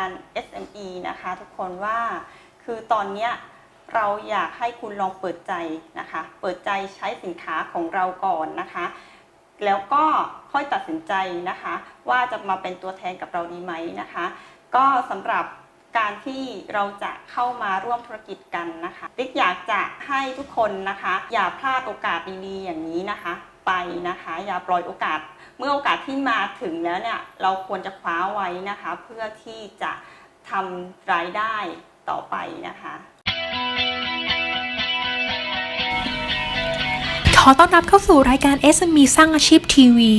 การ SME นะคะทุกคนว่าคือตอนนี้เราอยากให้คุณลองเปิดใจนะคะ เปิดใจใช้สินค้าของเราก่อนนะคะ แล้วก็ค่อยตัดสินใจนะคะ ว่าจะมาเป็นตัวแทนกับเราดีไหมนะคะ ก็สำหรับการที่เราจะเข้ามาร่วมธุรกิจกันนะคะติ๊กอยากจะให้ทุกคนนะคะ อย่าพลาดโอกาสดีๆอย่างนี้นะคะ ไปนะคะ อย่าปล่อยโอกาส เมื่อโอกาสที่มาถึงแล้วเนี่ยเราควรจะคว้าไว้นะคะ เพื่อที่จะทำรายได้ต่อไปนะคะ ขอต้อนรับเข้าสู่รายการ SME สร้างอาชีพทีวี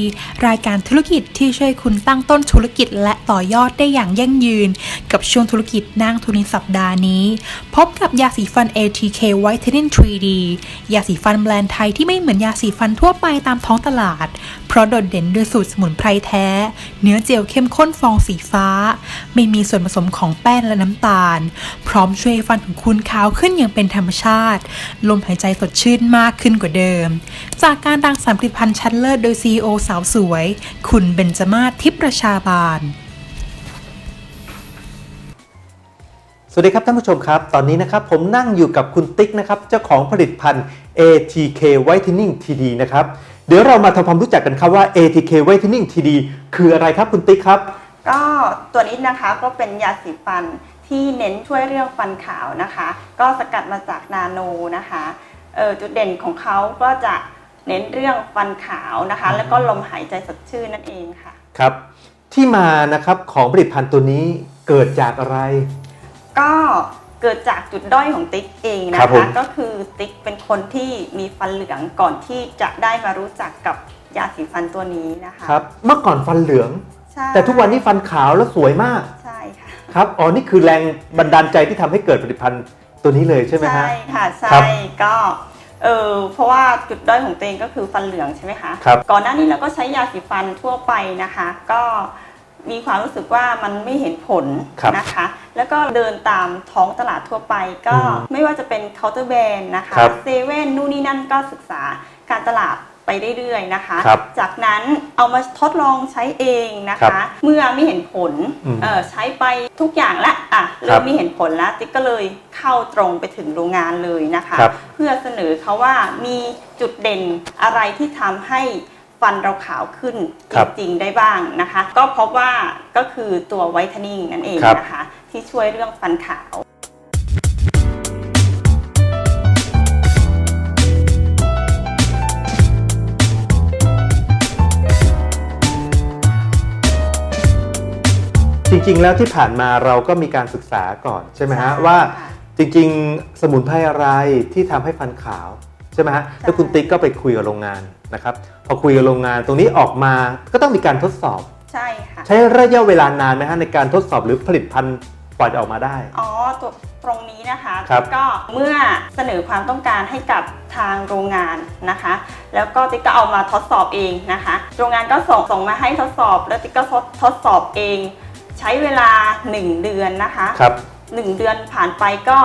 รายการธุรกิจที่ช่วยคุณตั้งต้นธุรกิจและต่อยอดได้อย่างยั่งยืน กับช่วงธุรกิจนั่งทุนในสัปดาห์นี้ พบกับยาสีฟัน ATK Whitening 3D ยาสีฟันแบรนด์ไทยที่ไม่เหมือนยาสีฟันทั่วไปตามท้องตลาด เพราะโดดเด่นด้วยสูตรสมุนไพรแท้ เนื้อเจลเข้มข้นฟองสีฟ้า ไม่มีส่วนผสมของแป้งและน้ำตาล พร้อมช่วยฟันของคุณขาวขึ้นอย่างเป็นธรรมชาติ ลมหายใจสดชื่นมากขึ้นกว่าเดิมจากการรังสรรค์ผลิตภัณฑ์ชั้นเลิศโดย CEO สาวสวย คุณเบญจมาศทิพย์ประชาบาล สวัสดีครับท่านผู้ชมครับ ตอนนี้นะครับผมนั่งอยู่กับคุณติ๊กนะครับ เจ้าของผลิตภัณฑ์ ATK Whitening TD นะครับ เดี๋ยวเรามาทำความรู้จักกันครับว่า ATK Whitening TD คืออะไรครับคุณติ๊กครับ ก็ตัวนี้นะคะก็เป็นยาสีฟันที่เน้นช่วยเรื่องฟันขาวนะคะ ก็สกัดมาจากนาโนนะคะเออ จุดเด่นของเขาก็จะเน้นเรื่องฟันขาวนะคะ แล้วก็ลมหายใจสดชื่นนั่นเองค่ะ ครับ ที่มานะครับของผลิตภัณฑ์ตัวนี้เกิดจากอะไร ก็เกิดจากจุดด้อยของติ๊กเองนะครับผมคะก็คือติ๊กเป็นคนที่มีฟันเหลืองก่อนที่จะได้มารู้จักกับยาสีฟันตัวนี้นะคะครับ เมื่อก่อนฟันเหลือง ใช่แต่ทุกวันนี้ฟันขาวแล้วสวยมากใช่ค่ะ ครับอ๋อนี่คือแรงบันดาลใจที่ทำให้เกิดผลิตภัณฑ์ ตัวนี้เลยใช่ไหมฮะ ใช่ค่ะครัใช่บก็เออเพราะว่าจุดด้อยของตัวเองก็คือฟันเหลืองใช่ไหมคะครับก่อนหน้านี้เราก็ใช้ยาสีฟันทั่วไปนะคะ ก็มีความรู้สึกว่ามันไม่เห็นผลครับนะคะ แล้วก็เดินตามท้องตลาดทั่วไป ก็อืมไม่ว่าจะเป็นเคาน์เตอร์แบรนด์นะคะครับเซเว่นนู่นนี่นั่นก็ศึกษาการตลาด ไปเรื่อยๆนะคะ ครับจากนั้นเอามาทดลองใช้เองนะครัคะ บเมื่อไม่เห็นผลอืมเออใช้ไปทุกอย่างละอะครัเริ่บมไม่เห็นผลแล้วติ๊กก็เลยเข้าตรงไปถึงโรงงานเลยนะคะ ครับเพื่อเสนอเขาว่ามีจุดเด่นอะไรที่ทำให้ฟันเราขาวขึ้นคจรับริงๆได้บ้างนะคะ ก็พบว่าก็คือตัวไวท์เทนนิ่งนั่นเองครับ นะคะ ที่ช่วยเรื่องฟันขาว จริงๆ แล้วที่ผ่านมาเราก็มีการศึกษาก่อนใช่ไหมฮะใช่ว่าค่ะจริงๆ สมุนไพรอะไรที่ทำให้ฟันขาวใช่ไหมฮะแล้วคุณติ๊กก็ไปคุยกับโรงงานนะครับพอคุยกับโรงงานตรงนี้ออกมาก็ต้องมีการทดสอบ ใช่ค่ะ ใช้ระยะเวลานานไหมฮะในการทดสอบหรือผลิตภัณฑ์กว่าจะออกมาได้ อ๋อตัวตรงนี้นะคะครับก็เมื่อเสนอความต้องการให้กับทางโรงงานนะคะ แล้วก็ติ๊กก็เอามาทดสอบเองนะคะ โรงงานก็ส่งส่งมาให้ทดสอบ แล้วติ๊กก็ทดทดสอบเอง ใช้เวลา 1 เดือนนะคะครับ หนึ่งเดือนผ่านไปก็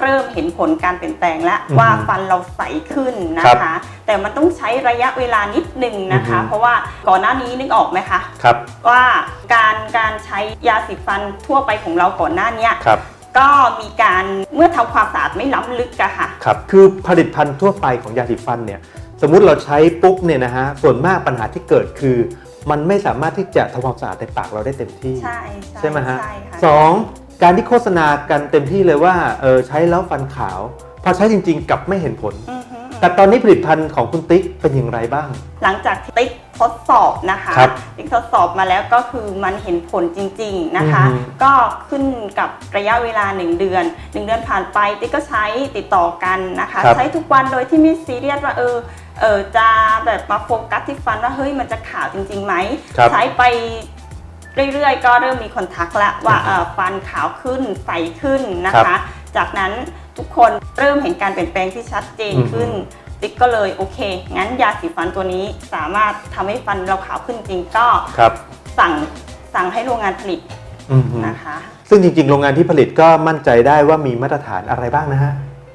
เริ่มเห็นผลการเปลี่ยนแปลงแล้วอืมว่าฟันเราใสขึ้นนะครัคะ บแต่มันต้องใช้ระยะเวลานิดนึงนะคะ อือฮึ เพราะว่าก่อนหน้านี้นึกออกไหมคะครับว่าการการใช้ยาสีฟันทั่วไปของเราก่อนหน้าเนี้ยครับก็มีการเมื่อทำความสะอาดไม่ล้ำลึกอะค่ะ ครับคือผลิตภัณฑ์ทั่วไปของยาสีฟันเนี่ยสมมุติเราใช้ปุ๊บเนี่ยนะฮะส่วนมากปัญหาที่เกิดคือ มันไม่สามารถที่จะทำความสะอาดในปากเราได้เต็มที่ ใช่ใช่ไหมฮะใช่ค่ะสองการที่โฆษณากันเต็มที่เลยว่าเออใช้แล้วฟันขาว พอใช้จริง ๆกลับไม่เห็นผล อือฮึ แต่ตอนนี้ผลิตภัณฑ์ของคุณติ๊กเป็นอย่างไรบ้าง หลังจากที่ติ๊กทดสอบนะคะครับติ๊กทดสอบมาแล้วก็คือมันเห็นผลจริงๆนะคะ อือฮึก็ขึ้นกับระยะเวลา 1 เดือน 1 เดือนผ่านไปติ๊กก็ใช้ติดต่อกันนะคะ ครับใช้ทุกวันโดยที่ไม่ซีเรียสว่าเออ เออจะแบบมาโฟกัสที่ฟันว่าเฮ้ยมันจะขาวจริงๆไหมครับใช้ไปเรื่อยๆ ก็เริ่มมีคนทักแล้วว่าเอ่อฟันขาวขึ้นใสขึ้นนะครัคะ บจากนั้นทุกคนเริ่มเห็นการเปลี่ยนแปลงที่ชัดเจนอือฮึขึ้น ติ๊กก็เลยโอเค งั้นยาสีฟันตัวนี้สามารถทำให้ฟันเราขาวขึ้นจริงก็ครับสั่งสั่งให้โรงงานผลิตอืมฮึนะคะ ซึ่งจริงๆ โรงงานที่ผลิตก็มั่นใจได้ว่ามีมาตรฐานอะไรบ้างนะฮะ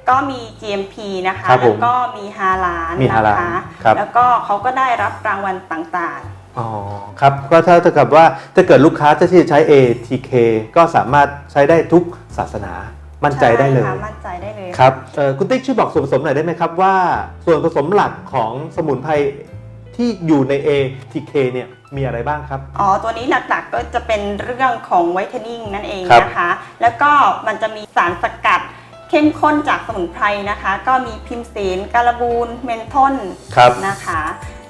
ก็มี GMP นะคะ ครับผแล้วมก็มีฮาลานมีฮานะลาลคะ ครับ แล้วก็เขาก็ได้รับรางวัลต่างๆอ๋อครับก็ถ้าเท่ากับว่าถ้าเกิดลูกค้าจะที่จะใช้ ATK ก็สามารถใช้ได้ทุกศาสนามั่นใจได้เลยช่ค่ะมั่นใจได้เลย ครับเอ่อคุณติ๊กช่วยบอกส่วนผสมหน่อยได้ไหมครับว่าส่วนผสมหลักของสมุนไพรที่อยู่ใน ATK เนี่ยมีอะไรบ้างครับ อ๋อ ตัวนี้หลักๆก็จะเป็นเรื่องของไวท์เทนนิ่งนั่นเองครับนะคะ แล้วก็มันจะมีสารสกัด เข้มข้นจากสมุนไพรนะคะ ก็มีพิมเสนการบูนเมนทอนครับ นะคะ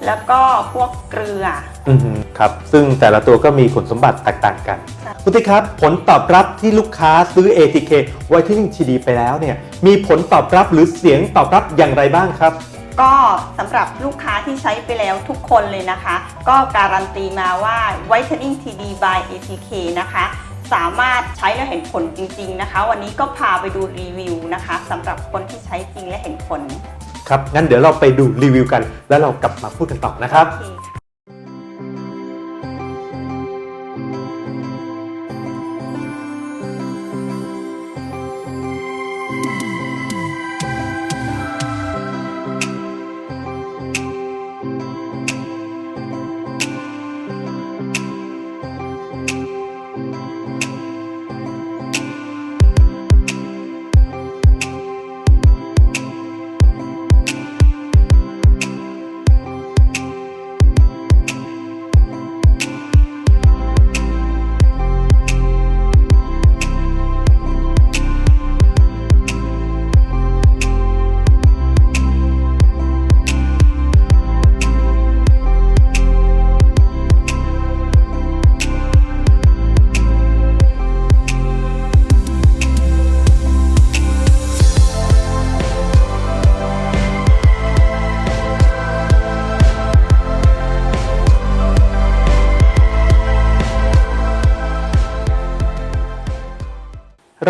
แล้วก็พวกเกลือ อือฮึครับ ซึ่งแต่ละตัวก็มีคุณสมบัติแตกต่างกันใช่คุณติ๊กครับ ผลตอบรับที่ลูกค้าซื้อ ATK ไว้ที่นิ่งทีดีไปแล้วเนี่ย มีผลตอบรับหรือเสียงตอบรับอย่างไรบ้างครับ ก็สำหรับลูกค้าที่ใช้ไปแล้วทุกคนเลยนะคะ ก็การันตีมาว่า Whitening TD by ATK นะคะ สามารถใช้แล้วเห็นผลจริง ๆ นะคะ วันนี้ก็พาไปดูรีวิวนะคะสำหรับคนที่ใช้จริงและเห็นผลครับงั้นเดี๋ยวเราไปดูรีวิวกัน แล้วเรากลับมาพูดกันต่อนะครับ โอเค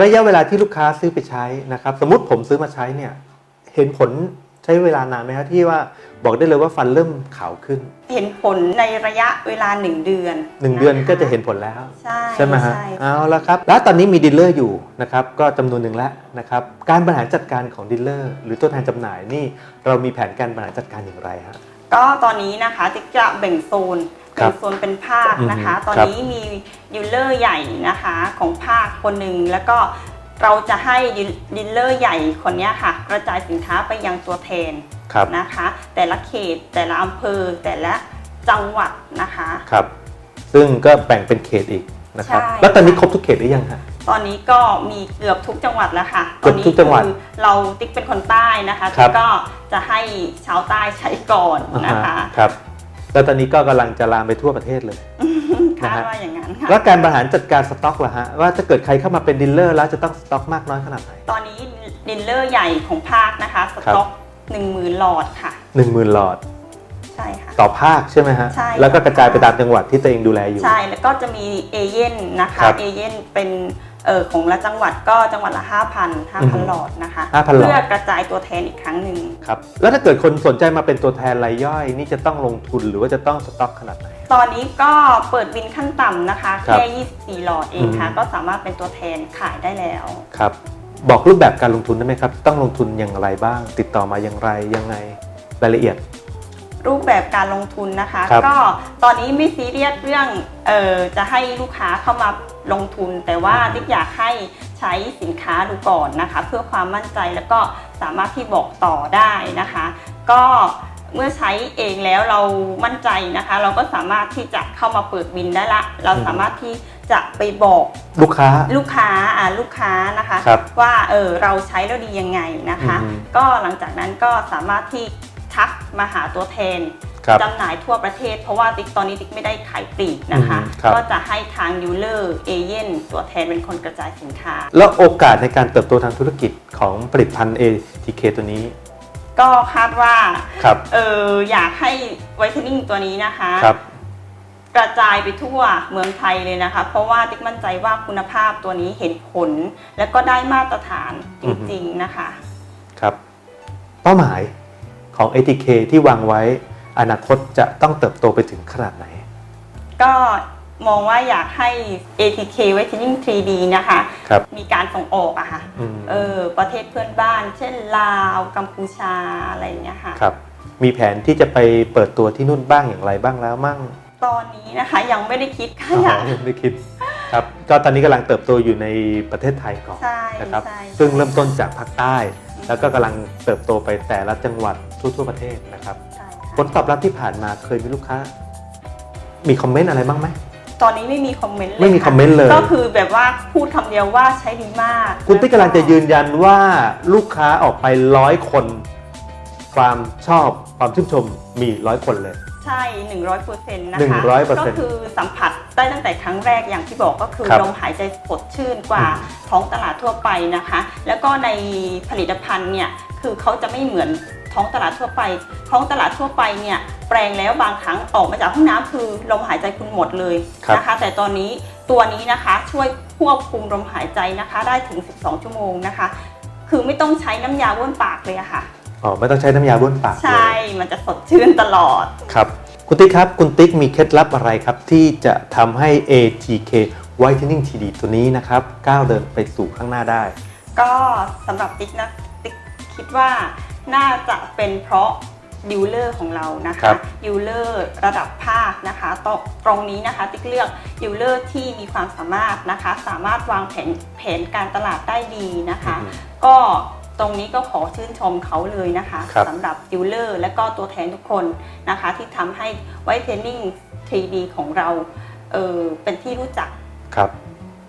ระยะเวลาที่ลูกค้าซื้อไปใช้นะครับ สมมติผมซื้อมาใช้เนี่ยเห็นผลใช้เวลานานไหมครับที่ว่าบอกได้เลยว่าฟันเริ่มขาวขึ้น เห็นผลในระยะเวลา 1 เดือน1เดือนคก็จะเห็นผลแล้ว ใช่ใช่ไหมฮะใช่เอาละครับ แล้วตอนนี้มีดีลเลอร์อยู่นะครับก็จำนวนหนึ่งแล้วนะครับการบริหารจัดการของดีลเลอร์หรือตัวแทนจำหน่ายนี่เรามีแผนการบริหารจัดการอย่างไรฮะก็ตอนนี้นะคะติ๊กจะแบ่งโซน ครัแบ่บงโซนเป็นภาคนะคะอืมตอนครับนี้มีดีลเลอร์ใหญ่นะคะของภาคคนหนึ่งแล้วก็เราจะให้ดีลเลอร์ใหญ่คนเนี้ยค่ะ กระจายสินค้าไปยังตัวแทนครับนะคะ แต่ละเขตแต่ละอำเภอแต่ละจังหวัดนะคะครับซึ่งก็แบ่งเป็นเขตอีกนะครับใช่แล้วตอนนี้ครบทุกเขตหรือยังฮะตอนนี้ก็มีเกือบทุกจังหวัดแล้วค่ะเกือบทุกจังหวัดตอนนี้คือเราติ๊กเป็นคนใต้นะคะครัติ๊บกก็จะให้ชาวใต้ใช้ก่อนนะคะอ่าฮะครับ แล้วตอนนี้ก็กำลังจะลามไปทั่วประเทศเลย คาดนะฮะว่าอย่างนั้นค่ะ แล้วการบริหารจัดการสต็อกล่ะฮะว่าถ้าเกิดใครเข้ามาเป็นดีลเลอร์แล้วจะต้องสต็อกมากน้อยขนาดไหน ตอนนี้ดินเลอร์ใหญ่ของภาคนะคะ สต็อกหนึ่งหมื่นหลอดค่ะ1 0,000หลอดใช่ค่ะ ต่อภาคใช่ไหมฮะ ใช่แล้วก็ค่ะกระจายไปตามจังหวัดที่ตัวเองดูแลอยู่ ใช่แล้วก็จะมีเอเย่นนะคะ ครับเอเย่นเป็น เออของละจังหวัดก็จังหวัดละ 5,000อือฮึ5,000 หลอดนะคะ 5,000หลอด เพื่อกระจายตัวแทนอีกครั้งหนึ่ง ครับ แล้วถ้าเกิดคนสนใจมาเป็นตัวแทนรายย่อย นี่จะต้องลงทุนหรือว่าจะต้องสต็อกขนาดไหน ตอนนี้ก็เปิดบินขั้นต่ำนะคะ ครับแค่ 24 หลอดเองค่ะ อืม ก็สามารถเป็นตัวแทนขายได้แล้ว ครับ บอกรูปแบบการลงทุนได้ไหมครับ ต้องลงทุนอย่างไรบ้าง ติดต่อมาอย่างไรยังไงรายละเอียด รูปแบบการลงทุนนะคะ ครับก็ตอนนี้ไม่ซีเรียสเรื่องเออจะให้ลูกค้าเข้ามา ลงทุน แต่ว่าติ๊กอยากให้ใช้สินค้าดูก่อนนะคะ เพื่อความมั่นใจแล้วก็สามารถที่บอกต่อได้นะคะ ก็เมื่อใช้เองแล้วเรามั่นใจนะคะ เราก็สามารถที่จะเข้ามาเปิดบินได้ละ เราสามารถที่จะไปบอกลูกค้าลูกค้าอ่าลูกค้านะคะครับว่าเออเราใช้แล้วดียังไงนะคะอืมก็หลังจากนั้นก็สามารถที่ทักมาหาตัวแทนครับ จำหน่ายทั่วประเทศ เพราะว่าติ๊กตอนนี้ติ๊กไม่ได้ขายปลีกนะคะอืมครับก็จะให้ทางยูเลอร์เอเย่นตัวแทนเป็นคนกระจายสินค้า แล้วโอกาสในการเติบโตทางธุรกิจของผลิตภัณฑ์ ATK ตัวนี้ ก็คาดว่าครับเอออยากให้ไวท์เทนนิ่งตัวนี้นะคะครับกระจายไปทั่วเมืองไทยเลยนะคะ เพราะว่าติ๊กมั่นใจว่าคุณภาพตัวนี้เห็นผล และก็ได้มาตรฐานจริงๆนะคะ ครับ เป้าหมายของ ATK ที่วางไว้ อนาคตจะต้องเติบโตไปถึงขนาดไหน ก็มองว่าอยากให้ ATK Whitening 3D นะคะ ครับ มีการส่งออกอะค่ะ อืมเออ ประเทศเพื่อนบ้าน เช่นลาว กัมพูชา อะไรอย่างเงี้ยค่ะ ครับ มีแผนที่จะไปเปิดตัวที่นู่นบ้างอย่างไรบ้างแล้วมั่งตอนนี้นะคะยังไม่ได้คิดค่ะ อ๋อยากอยังไม่คิดครับ ก็ตอนนี้กำลังเติบโตอยู่ในประเทศไทยก่อน ใช่นะครับ ใช่ ซึ่งเริ่มต้นจากภาคใต้ แล้วก็กำลังเติบโตไปแต่ละจังหวัดทั่วๆประเทศนะครับใช่ค่ะ ผลตอบรับที่ผ่านมาเคยมีลูกค้า มีคอมเมนต์อะไรบ้างไหม ตอนนี้ไม่มีคอมเมนต์เลยไม่มีคอมเมนต์เลย ก็คือแบบว่าพูดคำเดียวว่าใช้ดีมากคุณติ๊กกำลังจะยืนยันว่าลูกค้าออกไปร้อยคน ความชอบความชื่นชมมีร้อยคนเลย ใช่หนึ่งร้อยเปอร์เซ็นต์นะคะ100%ก็คือสัมผัสได้ตั้งแต่ครั้งแรกอย่างที่บอกก็คือครับลมหายใจสดชื่นกว่าอืมท้องตลาดทั่วไปนะคะ แล้วก็ในผลิตภัณฑ์เนี่ยคือเขาจะไม่เหมือน ท้องตลาดทั่วไป ท้องตลาดทั่วไปเนี่ยแปลงแล้วบางครั้งออกมาจากห้องน้ำคือลมหายใจคุณหมดเลยนะคะ แต่ตอนนี้ตัวนี้นะคะช่วยควบคุมลมหายใจนะคะ ได้ถึง 12 ชั่วโมงนะคะ คือไม่ต้องใช้น้ำยาบ้วนปากเลยอะค่ะอ๋อไม่ต้องใช้น้ำยาบ้วนปากเลยใช่ มันจะสดชื่นตลอดครับคุณติ๊กครับคุณติ๊กมีเคล็ดลับอะไรครับ ที่จะทำให้ ATK Whitening TD ตัวนี้นะครับก้าวเดินไปสู่ข้างหน้าได้ ก็สำหรับติ๊กนะติ๊กคิดว่า น่าจะเป็นเพราะดิวเลอร์ของเรานะครัคะบดิวเลอร์ระดับภาคนะคะตรงตรงนี้นะคะติ๊กเลือกดิวเลอร์ที่มีความสามารถนะคะ สามารถวางแผนแผนการตลาดได้ดีนะคะ อืมก็ตรงนี้ก็ขอชื่นชมเขาเลยนะคะครับสำหรับดิวเลอร์และก็ตัวแทนทุกคนนะคะ ที่ทำให้ไวท์เทนนิ่ง 3D ของเราเออเป็นที่รู้จักครับ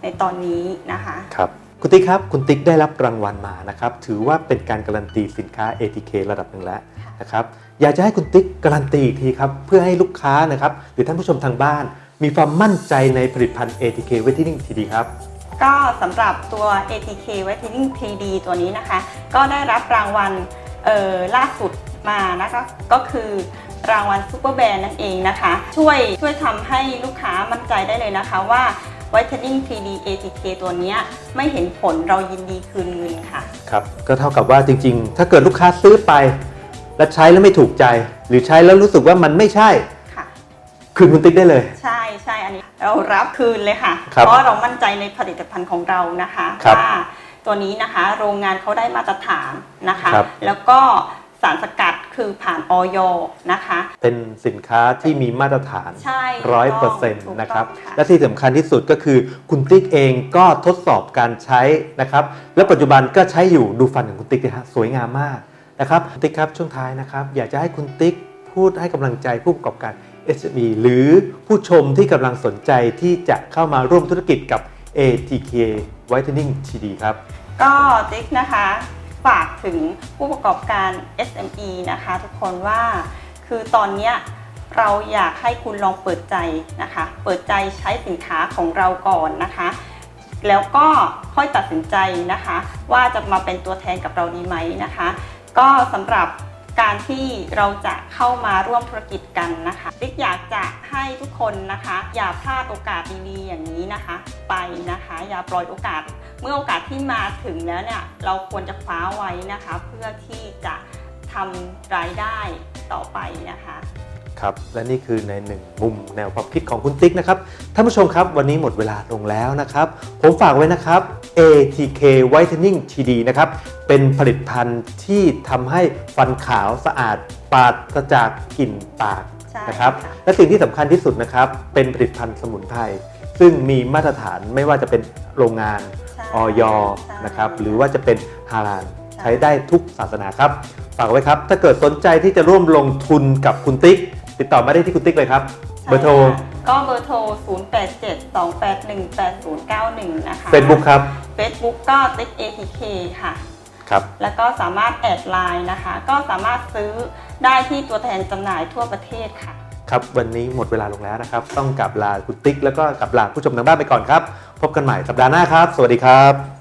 ในตอนนี้นะคะ ครับ คุณติ๊กครับ คุณติ๊กได้รับรางวัลมานะครับ ถือว่าเป็นการการันตีสินค้า ATK ระดับหนึ่งแล้วนะครับ อยากจะให้คุณติ๊กการันตีอีกทีครับ เพื่อให้ลูกค้านะครับ หรือท่านผู้ชมทางบ้าน มีความมั่นใจในผลิตภัณฑ์ ATK Whitening TD ครับ ก็สำหรับตัว ATK Whitening 3D ตัวนี้นะคะ ก็ได้รับรางวัลเอ่อล่าสุดมานะคะก็คือรางวัลซูเปอร์แบรนด์นั่นเองนะคะ ช่วยช่วยทำให้ลูกค้ามั่นใจได้เลยนะคะว่า Whitening 3D ATK ตัวเนี้ยไม่เห็นผลเรายินดีคืนเงินค่ะ ครับ ก็เท่ากับว่าจริง ๆ ถ้าเกิดลูกค้าซื้อไป แล้วใช้แล้วไม่ถูกใจ หรือใช้แล้วรู้สึกว่ามันไม่ใช่ค่ะคืนคุณติ๊กได้เลย ใช่ใช่อันนี้เรารับคืนเลยค่ะครับเพราะเรามั่นใจในผลิตภัณฑ์ของเรานะคะครับว่าตัวนี้นะคะโรงงานเขาได้มาตรฐานนะคะครับแล้วก็ สารสกัดคือผ่านออยนะคะ เป็นสินค้าที่มีมาตรฐานใช่ร้อยถูกเปอต้ร์เซ็นต์ถูกนะครับต้องและที่สำคัญที่สุดก็คือคุณติ๊กเองก็ทดสอบการใช้นะครับ และปัจจุบันก็ใช้อยู่ดูฟันของคุณติ๊กนะฮะสวยงามมากนะครับคุณติ๊กครับช่วงท้ายนะครับ อยากจะให้คุณติ๊กพูดให้กำลังใจผู้ประกอบการ SME หรือผู้ชมที่กำลังสนใจที่จะเข้ามาร่วมธุรกิจกับ ATK Whitening TD ครับ ก็ติ๊กนะคะ ฝากถึงผู้ประกอบการ SME นะคะทุกคนว่าคือตอนนี้เราอยากให้คุณลองเปิดใจนะคะ เปิดใจใช้สินค้าของเราก่อนนะคะ แล้วก็ค่อยตัดสินใจนะคะ ว่าจะมาเป็นตัวแทนกับเราดีไหมนะคะ ก็สำหรับการที่เราจะเข้ามาร่วมธุรกิจกันนะคะติ๊กอยากจะให้ทุกคนนะคะ อย่าพลาดโอกาสดีๆอย่างนี้นะคะ ไปนะคะ อย่าปล่อยโอกาส เมื่อโอกาสที่มาถึงแล้วเนี่ยเราควรจะคว้าไว้นะคะ เพื่อที่จะทำรายได้ต่อไปนะคะครับและนี่คือในหนึ่งมุมแนวความคิดของคุณติ๊กนะครับท่านผู้ชมครับวันนี้หมดเวลาลงแล้วนะครับ ผมฝากไว้นะครับ ATK Whitening TD นะครับเป็นผลิตภัณฑ์ที่ทำให้ฟันขาวสะอาดปราศจากกลิ่นปากใช่นะครับค่ะและสิ่งที่สำคัญที่สุดนะครับเป็นผลิตภัณฑ์สมุนไพรซึ่งมีมาตรฐานไม่ว่าจะเป็นโรงงานใช่ ออยใช่นะครับ หรือว่าจะเป็นฮาลาลใช่ใช้ได้ทุกศาสนาครับ ฝากไว้ครับ ถ้าเกิดสนใจที่จะร่วมลงทุนกับคุณติ๊ก ติดต่อมาได้ที่คุณติ๊กเลยครับ เบอร์โทรใช่ค่ะก็เบอร์โทร 0872818091 นะคะ Facebook ครับ Facebook ก็ติ๊ก ATK ค่ะครับแล้วก็สามารถแอดไลน์นะคะ ก็สามารถซื้อได้ที่ตัวแทนจำหน่ายทั่วประเทศค่ะ ครับวันนี้หมดเวลาลงแล้วนะครับ ต้องกลับลาคุณติ๊กแล้วก็กลับลาผู้ชมทางบ้านไปก่อนครับ พบกันใหม่สัปดาห์หน้าครับ สวัสดีครับ